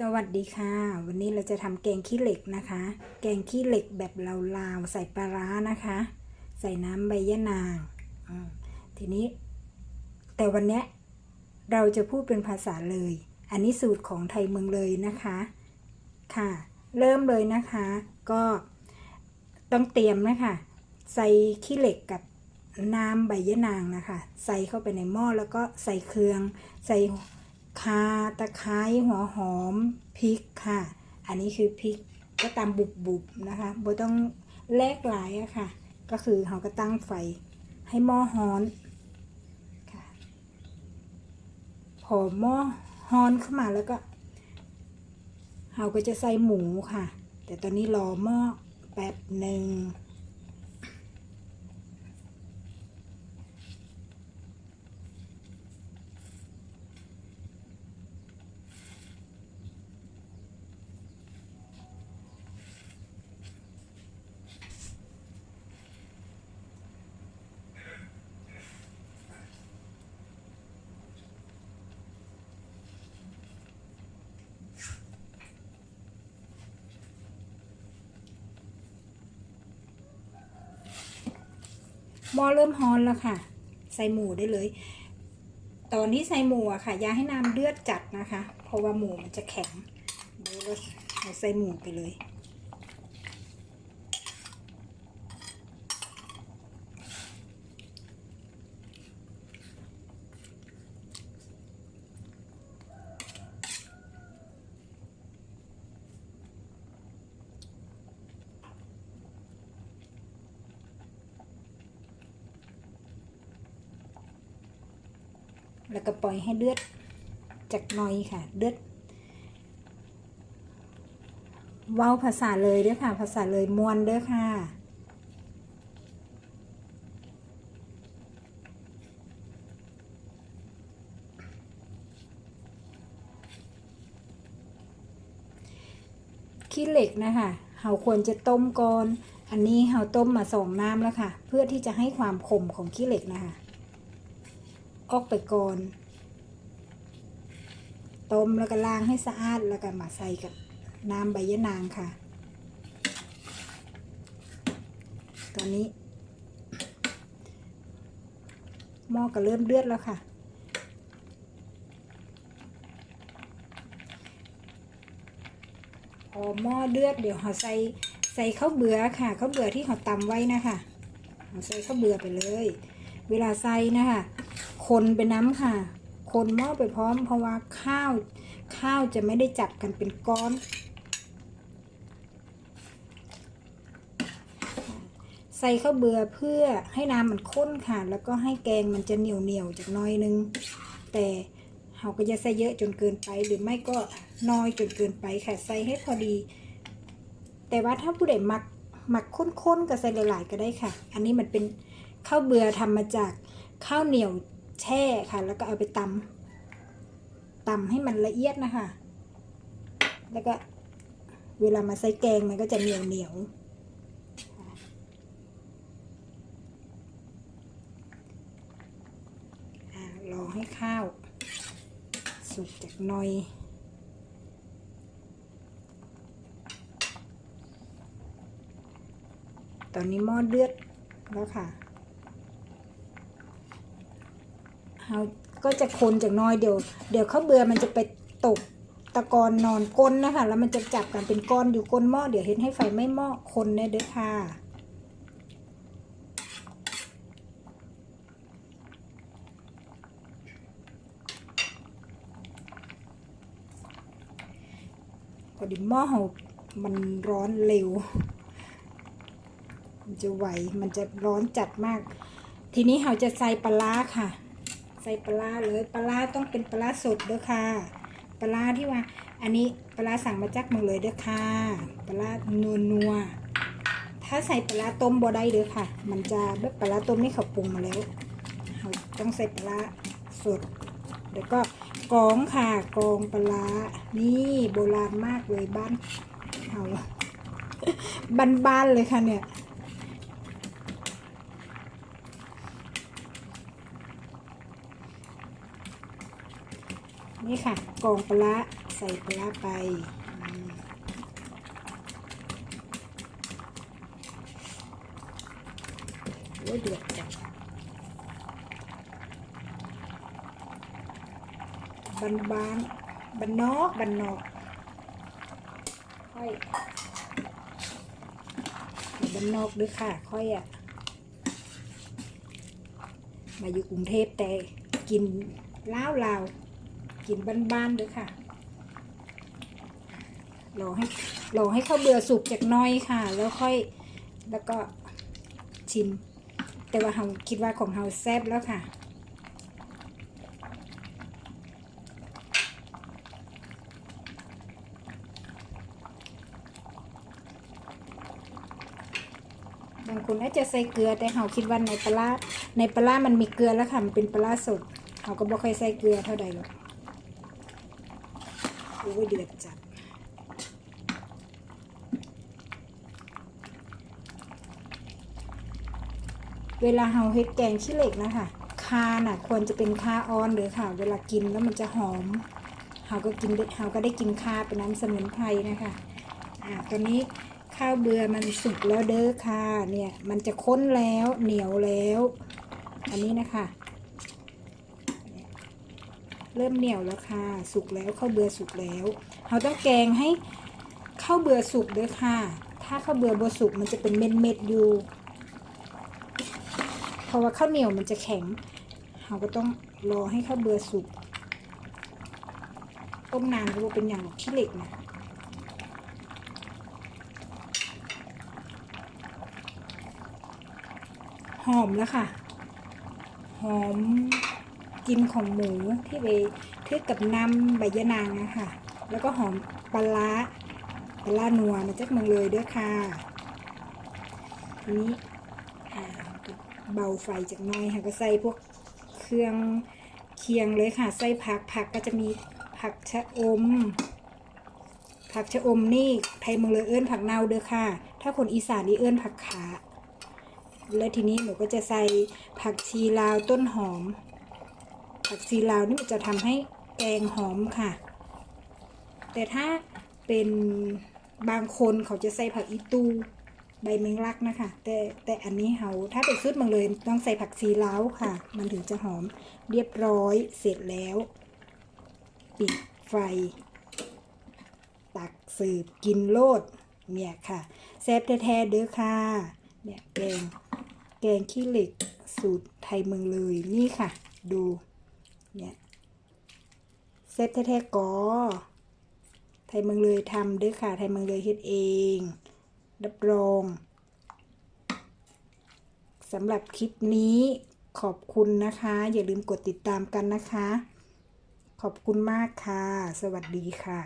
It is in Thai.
สวัสดีค่ะ วันนี้เราจะทำแกงขี้เหล็กนะคะ แกงขี้เหล็กแบบลาวๆใส่ปลาร้านะคะ ใส่น้ำใบยะนางทีนี้ แต่วันนี้เราจะพูดเป็นภาษาเลย อันนี้สูตรของไทยเมืองเลยนะคะค่ะ เริ่มเลยนะคะ ก็ต้องเตรียมนะคะ ใส่ขี้เหล็กกับน้ำใบยะนางนะคะ ใส่เข้าไปในหม้อแล้วก็ใส่เครื่อง ใส่ คาตะไคร้หัวหอมพริกค่ะ อันนี้คือพริกก็ตามบุบๆนะคะบ่ต้องแลกหลายอะค่ะ ก็คือเราก็ตั้งไฟให้หม้อฮ้อนค่ะ พอหม้อฮ้อนขึ้นมาแล้วก็เราก็จะใส่หมูค่ะ แต่ตอนนี้รอหม้อแป๊บหนึ่ง หม้อเริ่มฮ้อนแล้วค่ะ ใส่หมูได้เลย ตอนที่ใส่หมูอะค่ะอย่าให้น้ำเลือดจัดนะคะ เพราะว่าหมูมันจะแข็งเดี๋ยวเราใส่หมูไปเลย แล้วก็ปล่อยให้เลือดจากหน้อยค่ะ เลือดเว้าภาษาเลยเด้อค่ะ ภาษาเลยมวนเด้อค่ะ ขี้เหล็กนะคะเราควรจะต้มก่อน อันนี้เราต้มมาสองน้ำแล้วค่ะ เพื่อที่จะให้ความขมของขี้เหล็กนะคะ ออกไปก่อน ต้มแล้วก็ล้างให้สะอาดแล้วก็มาใส่กับน้ำใบยะนางค่ะ ตอนนี้หม้อก็เริ่มเดือดแล้วค่ะ พอหม้อเดือดเดี๋ยวเราใส่ใส่ข้าวเบื่อค่ะข้าวเบื่อที่เราตำไว้นะคะเราใส่ข้าวเบื่อไปเลย เวลาใส่นะคะ คนไปน้ำค่ะ คนหม้อไปพร้อม เพราะว่าข้าว ข้าวจะไม่ได้จับกันเป็นก้อน ใส่ข้าวเบื่อเพื่อให้น้ำมันข้นค่ะ แล้วก็ให้แกงมันจะเหนียวเหนียวจากน้อยนึง แต่เราก็จะใส่เยอะจนเกินไป หรือไม่ก็น้อยจนเกินไปค่ะ ใส่ให้พอดี แต่ว่าถ้าผู้ใดมักหมักข้นๆก็ใส่หลายๆก็ได้ค่ะ อันนี้มันเป็นข้าวเบื่อทำมาจากข้าวเหนียว แช่ค่ะ แล้วก็เอาไปตำตำให้มันละเอียดนะคะ แล้วก็เวลามาใส่แกงมันก็จะเหนียวเหนียวๆอ่ารอให้ข้าว สุกจากหน่อยตอนนี้หม้อเดือดแล้วค่ะ เราก็จะคนจากน้อยเดี๋ยว เดี๋ยวข้าวเบื่อมันจะไปตกตะกอนนอนก้นนะคะ แล้วมันจะจับกันเป็นก้อนอยู่ก้นหม้อเดี๋ยวเห็นให้ไฟไม่หม้อคนได้เด้อค่ะพอดีหม้อเรามันร้อนเร็ว มันจะไหว มันจะร้อนจัดมาก ทีนี้เราจะใส่ปลาค่ะ ใส่ปลาเลยปลาต้องเป็นปลาสดเด้อค่ะปลาที่ว่า อันนี้ปลาสั่งมาจากเมืองเลยเด้อค่ะปลานัวนัวถ้าใส่ปลาต้มบ่ได้เด้อค่ะ มันจะแบบปลาต้มนี่เขาปรุงมาแล้วเราต้องใส่ปลาสดแล้วก็กองค่ะกองปลาร้านี่โบราณมากเลยบ้านเราบ้านๆเลยค่ะเนี่ย นี่ค่ะกองปลาร้าใส่ปลาร้าไปอืมโอ้ยเดือดจังบันบานบันนอกบันนอกค่อยบ้านนอกด้วยค่ะ ค่อยอะ มาอยู่กรุงเทพแต่กินล้าวลาว กินบ้านๆด้วยค่ะรอให้รอให้ข้าวเบื่อสุกจากน้อยค่ะ แล้วค่อยแล้วก็ชิม แต่ว่าเราคิดว่าของเราแซ่บแล้วค่ะบางคนอาจจะใส่เกลือแต่เราคิดว่าในปลาในปลามันมีเกลือแล้วค่ะมันเป็นปลาร้าสดเราก็บ่ค่อยใส่เกลือเท่าใดหรอก โอ้ยเดือดจัดเวลาเราเฮ็ดแกงขี้เหล็กนะคะคาน่ะควรจะเป็นคาออนหรือค่ะ เวลากินแล้วมันจะหอมเราก็กินเราก็ได้กินคาเป็นน้ำสมุนไพรนะคะอ่าตอนนี้ข้าวเบื่อมันสุกแล้วเด้อค่ะเนี่ยมันจะข้นแล้วเหนียวแล้ว อันนี้นะคะ เริ่มเหนียวแล้วค่ะ สุกแล้วข้าวเบื่อสุกแล้วเราต้องแกงให้ข้าวเบื่อสุกเด้อค่ะ ถ้าข้าวเบื่อบสุกมันจะเป็นเม็ดเม็ดๆอยู่ เพราะว่าข้าวเหนียวมันจะแข็งเราก็ต้องรอให้ข้าวเบื่อสุกต้มนานก็เป็นอย่างหรอกขี้เหล็กนะหอมแล้วค่ะ หอม กินของหมูที่ไปทือกับน้ำใบยะนางนะคะแล้วก็หอมปลาร้าปลานัวมาจากเมืองเลยด้วยค่ะทีนี้เบาไฟจากน้อยค่ะก็ใส่พวกเครื่องเคียงเลยค่ะ ใส่ผักผักก็จะมีผักชะอม ผักชะอมนี่ไทยเมืองเลยเอื้นผักเนาเด้อค่ะ ถ้าคนอีสานนี่เอื้นผักขาแล้วทีนี้หนูก็จะใส่ผักชีลาวต้นหอม ผักชีลาวนี่มันจะทำให้แกงหอมค่ะ แต่ถ้าเป็นบางคนเขาจะใส่ผักอีตูใบเมงลักนะคะ แต่แต่อันนี้เขาถ้าเป็นซุดเมืองเลยต้องใส่ผักชีลาวค่ะ มันถึงจะหอมเรียบร้อยเสร็จแล้ว ปิดไฟ ตักสืบกินโลดเนี่ยค่ะแซ่บแท้ๆเด้อค่ะเนี่ยแกงแกงขี้เหล็กสูตรไทยเมืองเลยนี่ค่ะ ดู เนี่ยเซฟแท้ๆกอไทยเมืองเลยทำเด้อค่ะ ไทยเมืองเลยเฮ็ดเองรับรองสำหรับคลิปนี้ขอบคุณนะคะ อย่าลืมกดติดตามกันนะคะ ขอบคุณมากค่ะ สวัสดีค่ะ